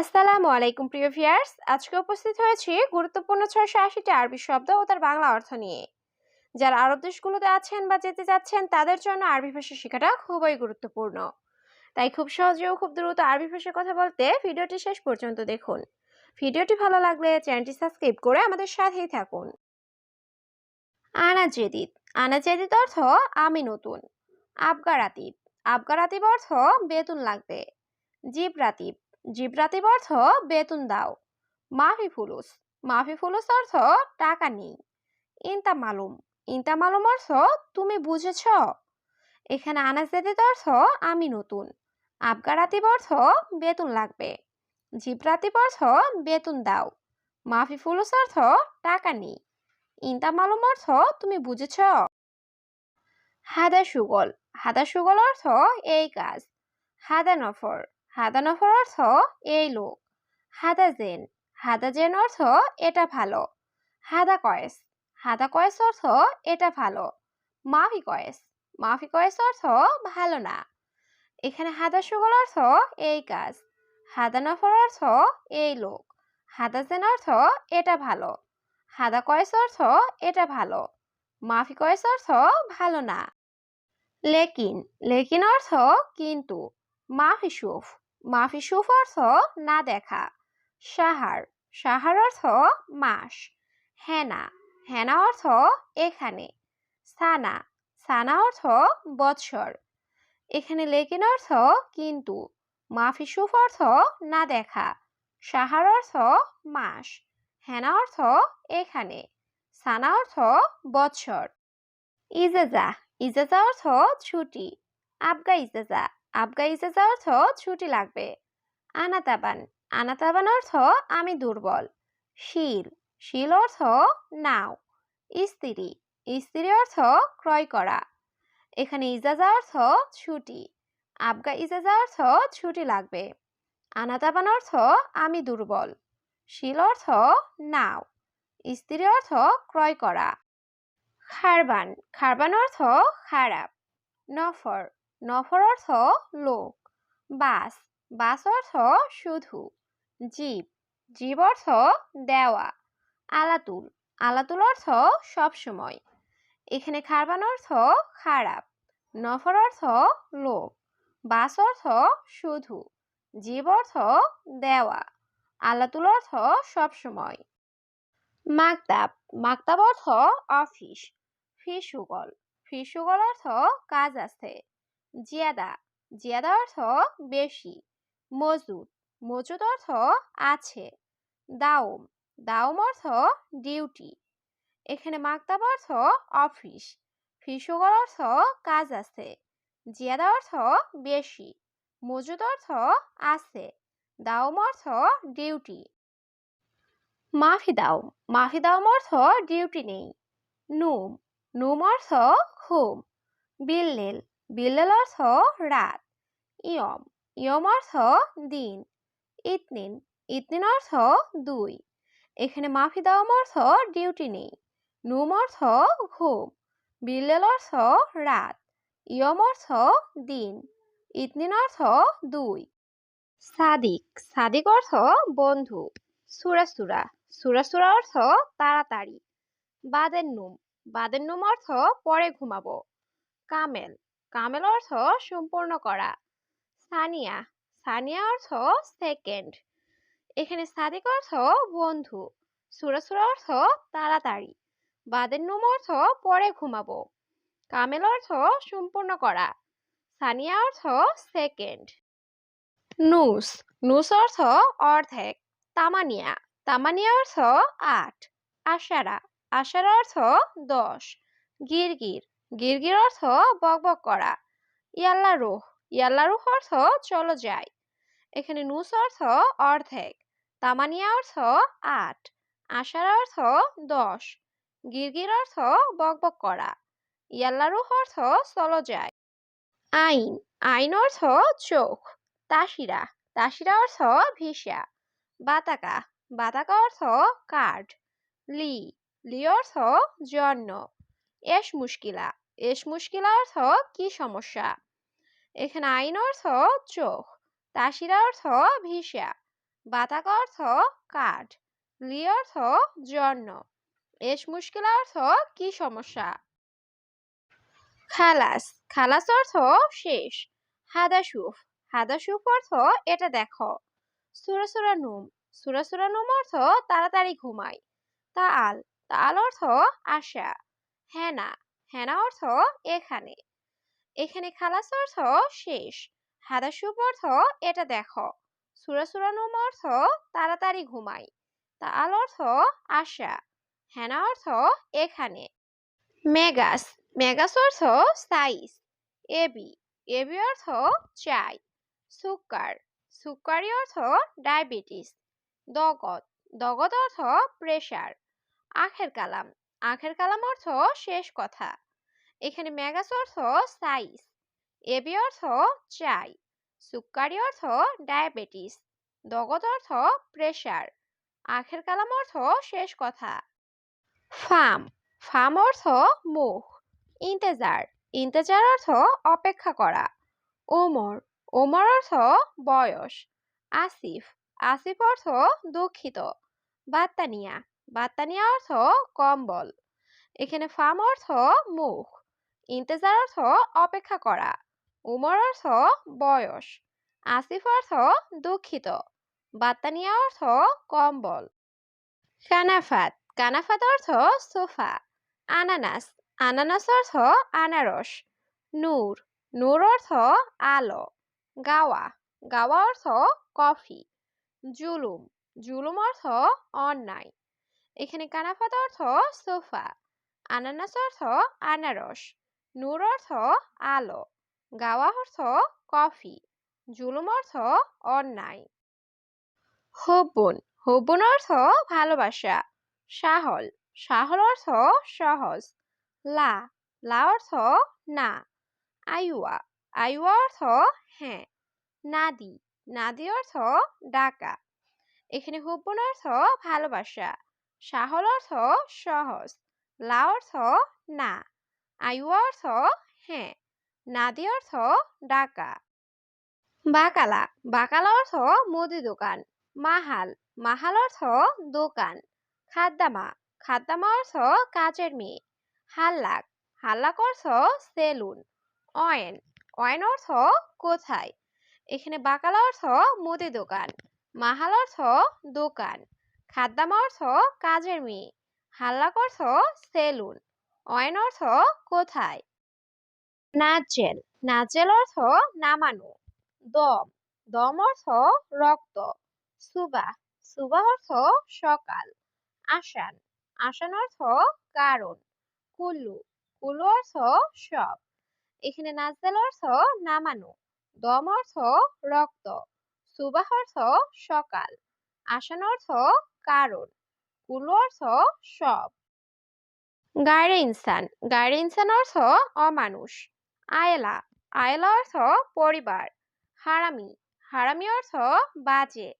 আসসালামু আলাইকুম, প্রিয় ভিউয়ার্স। আজকে উপস্থিত হয়েছি গুরুত্বপূর্ণ ছয়শো আশিটি আরবি শব্দ ও তার বাংলা অর্থ নিয়ে। যারা আরব দেশগুলোতে আছেন বা যেতে যাচ্ছেন, তাদের জন্য আরবি ভাষা শেখাটা খুবই গুরুত্বপূর্ণ। তাই খুব সহজে ও খুব দ্রুত আরবি ভাষায় কথা বলতে ভিডিওটি শেষ পর্যন্ত দেখুন। ভিডিওটি ভালো লাগলে চ্যানেলটি সাবস্ক্রাইব করে আমাদের সাথেই থাকুন। আনা জেদিদ আনা জেদিদ অর্থ আমি নতুন। আবগারাতিব আবগারাতিব অর্থ বেতন লাগবে। জিবরাতিব। জিবরাতিব অর্থ বেতন দাও। মাফি ফুলুস। মাফি ফুলুস অর্থ টাকা নেই। ইনতা মালুম। ইনতা মালুম অর্থ তুমি বুঝেছ। এখানে আনাজ জেদিদ অর্থ আমি নতুন। আবগারাতিব অর্থ বেতন লাগবে। জিবরাতিব অর্থ বেতন দাও। মাফি ফুলুস অর্থ টাকা নেই। ইনতা মালুম অর্থ তুমি বুঝেছ। হাদা সুগল। হাদা সুগল অর্থ এই কাজ। হাদা নফর। হাদা নফর অর্থ এই লোক। হাদা জেন। হাদা জেন অর্থ এটা ভালো। হাদা কয়েস। হাদা কয়েস অর্থ এটা ভালো। মাফি কয়েস। মাফি কয়েস অর্থ ভালো না। এখানে হাদা সুগল অর্থ এই কাজ। হাদা নফর অর্থ এই লোক। হাদা জেন অর্থ এটা ভালো। হাদা কয়েস অর্থ এটা ভালো। মাফি কয়েস অর্থ ভালো না। লেকিন। লেকিন অর্থ কিন্তু। মাফি সুফ। মাফি সুফ অর্থ না দেখা। সাহার সাহার অর্থ মাস। হেনা হেনা অর্থ এখানে। সানা সানা অর্থ বৎসর। এখানে লেকিন অর্থ কিন্তু। মাফি সুফ অর্থ না দেখা। সাহার অর্থ মাস। হেনা অর্থ এখানে। সানা অর্থ বৎসর। ইজেজা ইজেজা অর্থ ছুটি। আবগা ইজেজা। আবগা ইজেজা অর্থ ছুটি লাগবে। আনাতাবান আনাতাবান অর্থ আমি দুর্বল। শিল শিল অর্থ নাও। স্ত্রী স্ত্রী অর্থ ক্রয় করা। এখানে ইজাজা অর্থ ছুটি। আবগা ইজাজা অর্থ ছুটি লাগবে। আনাতাবান অর্থ আমি দুর্বল। শিল অর্থ নাও। স্ত্রী অর্থ ক্রয় করা। খারবান খারবান অর্থ খারাপ। নফর নফর অর্থ লোক। বাস বাস অর্থ শুধু। জীব জীব অর্থ দেওয়া। আলাতুল আলাতুল অর্থ সবসময় এখানে খারবান অর্থ খারাপ, নফর অর্থ লোক বাস অর্থ শুধু, জীব অর্থ দেওয়া। আলাতুল অর্থ সবসময় মাকতাব মাকতাব অর্থ অফিস। ফিসুগল ফিসুগল অর্থ কাজ আছে। জিয়াদা। জিয়াদা অর্থ বেশি। মজুদ মজুদ অর্থ আছে। দাউম দাউম অর্থ ডিউটি। এখানে মাকতাব অর্থ অফিস। ফিসুগল অর্থ কাজ আছে। জিয়াদা অর্থ বেশি। মজুদ অর্থ আছে। দাউম অর্থ ডিউটি। মাফি দাউম মাফি দাউম অর্থ ডিউটি নেই। নুম। নুম অর্থ ঘুম। বিল্লেল বিল্লেল অর্থ রাত। ইয়ম ইয়ম অর্থ দিন। ইতনিন ইতনিন অর্থ দুই। এখানে মাফি দাওয়াম অর্থ ডিউটি নেই। নুম অর্থ ঘুম। বিল্লেল অর্থ রাত। ইয়ম অর্থ দিন। ইতনিন অর্থ দুই। সাদিক সাদিক অর্থ বন্ধু। সুরাসুরা সুরাসুরা অর্থ তাড়াতাড়ি। বাদের নুম। বাদের নুম অর্থ পরে ঘুমাবো। কামেল কামেল অর্থ সম্পূর্ণ করা। সানিয়া সানিয়া অর্থ সেকেন্ড এখানে সাদিক অর্থ বন্ধু। সুরাসুরা অর্থ তাড়াতাড়ি। বাদের নুম অর্থ পরে ঘুমাবো। কামেল অর্থ সম্পূর্ণ করা। সানিয়া অর্থ সেকেন্ড নুস নুস অর্থ অর্ধেক। তামানিয়া তামানিয়া অর্থ আট। আশারা আশারা অর্থ দশ। গিরগির গিরগির অর্থ বকবক করা। ইয়াল্লা রুহ ইয়াল্লা রুহ অর্থ চলো যাই। এখানে নুস অর্থ অর্ধেক, তামানিয়া অর্থ আট, আশার অর্থ দশ, গিরগির অর্থ বকবক করা। ইয়াল্লা রুহ অর্থ চলো যায় আইন আইন অর্থ চোখ, তাসিরা তাসিরা অর্থ ভিসা। বাতাকা বাতাকা অর্থ কার্ড। লি লি অর্থ জন্য। এস মুশকিলা। এস মুশকিল অর্থ কি সমস্যা? এখানে আইন অর্থ চোখ, তাসিরা অর্থ ভিসা, বাতাকা অর্থ কাঠ, লি অর্থ জন্য এস মুশকিল অর্থ কি সমস্যা? খালাস খালাস অর্থ শেষ, হাদাসুফ হাদাসুফ অর্থ এটা দেখো। সুরা সুরা নুম, সুরা সুরা নুম অর্থ তাড়াতাড়ি ঘুমাই। তা আল তা আল অর্থ আশা। হেনা হেনা অর্থ এখানে। এখানে খালাস অর্থ শেষ। হাদাসুফ অর্থ এটা দেখো। সুরা সুরা নুম অর্থ তাড়াতাড়ি ঘুমাই। তা আল অর্থ আশা। হেনা অর্থ এখানে। মেগাস। মেগাস অর্থ সাইজ। এবি। এবি অর্থ চাই। সুকার। সুকারি অর্থ ডায়াবেটিস। দগত দগত অর্থ প্রেশার। আখের কালাম। আখের কালাম অর্থ শেষ কথা। এখানে মেগাস অর্থ সাইজ এবি অর্থ চাই সুকারি অর্থ ডায়াবেটিস দগত অর্থ প্রেশার, আখের কালাম অর্থ শেষ কথা। ফার্ম ফার্ম অর্থ মুখ, ইন্তেজার ইন্তেজার অর্থ অপেক্ষা করা। ওমর ওমর অর্থ বয়স, আসিফ আসিফ অর্থ দুঃখিত। বাত্তানিয়া বাত্তানিয়া অর্থ কম্বল, এখানে ফার্ম অর্থ মুখ ইন্তেজার অর্থ অপেক্ষা করা। উমর অর্থ বয়স। আসিফ অর্থ দুঃখিত। বাত্তানিয়া অর্থ কম্বল। কানাফাত। কানাফাত অর্থ সোফা। আনানাস। আনানাস অর্থ আনারস। নূর। নূর অর্থ আলো। গাওয়া। গাওয়া অর্থ কফি। জুলুম। জুলুম অর্থ অন্যায়। এখানে কানাফাত অর্থ সোফা। আনানাস অর্থ আনারস। নূর অর্থ আলো, গাওয়া অর্থ কফি, জুলুম অর্থ অন্যায়। হব্বন হব্বন অর্থ ভালোবাসা, সাহল সাহল অর্থ সহজ, লা লা অর্থ না আইওয়া আইওয়া অর্থ হ্যাঁ নাদি নাদি অর্থ ডাকা। এখানে হুব্বন অর্থ ভালোবাসা, সাহল অর্থ সহজ, লা অর্থ না। আইওয়া অর্থ হ্যাঁ নাদি অর্থ ডাকা। বাকালা বাকালা অর্থ মুদি দোকান, মাহাল মাহাল অর্থ দোকান, খাদ্দামা খাদ্দামা অর্থ কাজের মেয়ে, হাল্লাক হাল্লাক অর্থ সেলুন, অয়েন অয়েন অর্থ কোথায়? এখানে বাকালা অর্থ মুদি দোকান, মাহাল অর্থ দোকান, খাদ্দামা অর্থ কাজের মেয়ে, হাল্লাক অর্থ সেলুন অয়েন অর্থ কোথায়? নাজেল। নাজেল অর্থ নামানো। দম। দম অর্থ রক্ত। সুবা। সুবা অর্থ সকাল। আসান। আসান অর্থ কারণ। কুল্লু কুল্লু অর্থ সব। এখানে নাজেল অর্থ নামানো। দম অর্থ রক্ত। সুবাহ অর্থ সকাল। আসান অর্থ কারণ। কুল্লু অর্থ সব। গায়রে ইনসান। গায়রে ইনসান অর্থ অমানুষ। আয়লা। আয়লা অর্থ পরিবার। হারামি। হারামি অর্থ বাজে।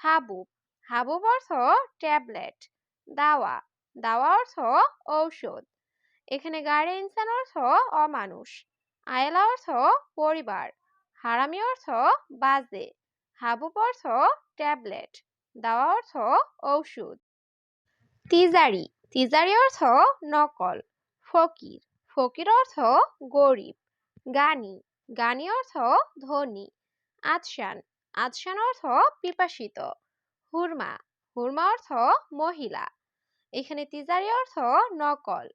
হাবুব। হাবুব অর্থ ট্যাবলেট। দাওয়া। দাওয়া অর্থ ঔষধ। এখানে গাড়ে ইনসান অর্থ অমানুষ। আয়লা অর্থ পরিবার। হারামি অর্থ বাজে। হাবুব অর্থ ট্যাবলেট। দাওয়া অর্থ ঔষধ। তিজারি। তিজারি অর্থ নকল, ফকির। ফকির অর্থ গরিব, গানি। গানি অর্থ ধনী আদশান আদশান অর্থ পিপাসিত, হুরমা। হুরমা অর্থ মহিলা। এখানে তিজারি অর্থ নকল,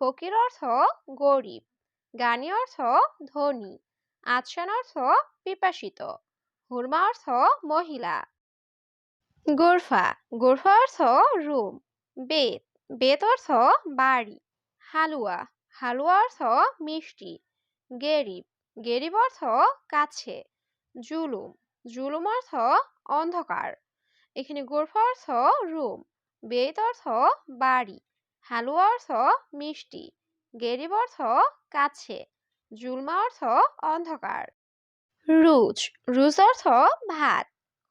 ফকির অর্থ গরিব, গানি অর্থ ধনী আদশান অর্থ পিপাসিত, হুরমা অর্থ মহিলা। গোরফা। গোরফা অর্থ রুম, বেত। বেত অর্থ বাড়ি। হালুয়া। হালুয়া অর্থ মিষ্টি। গেরিব। গেরিব অর্থ কাছে। জুলুম। জুলুম অর্থ অন্ধকার। এখানে গোরফা অর্থ রুম। বেত অর্থ বাড়ি। হালুয়া অর্থ মিষ্টি। গেরিব অর্থ কাছে। জুলমা অর্থ অন্ধকার। রুজ। রুজ অর্থ ভাত।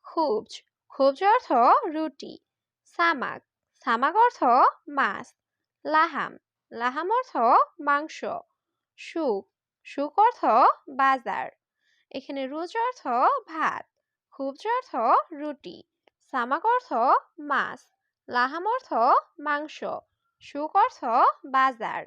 খুবজ। খুবজ অর্থ রুটি। সামাক। সামাক অর্থ মাছ, লাহাম লাহাম অর্থ মাংস, সুখ সুখ অর্থ বাজার। এখানে রুজ অর্থ ভাত খুবজ অর্থ রুটি সামাক অর্থ মাছ, লাহাম অর্থ মাংস সুক অর্থ বাজার।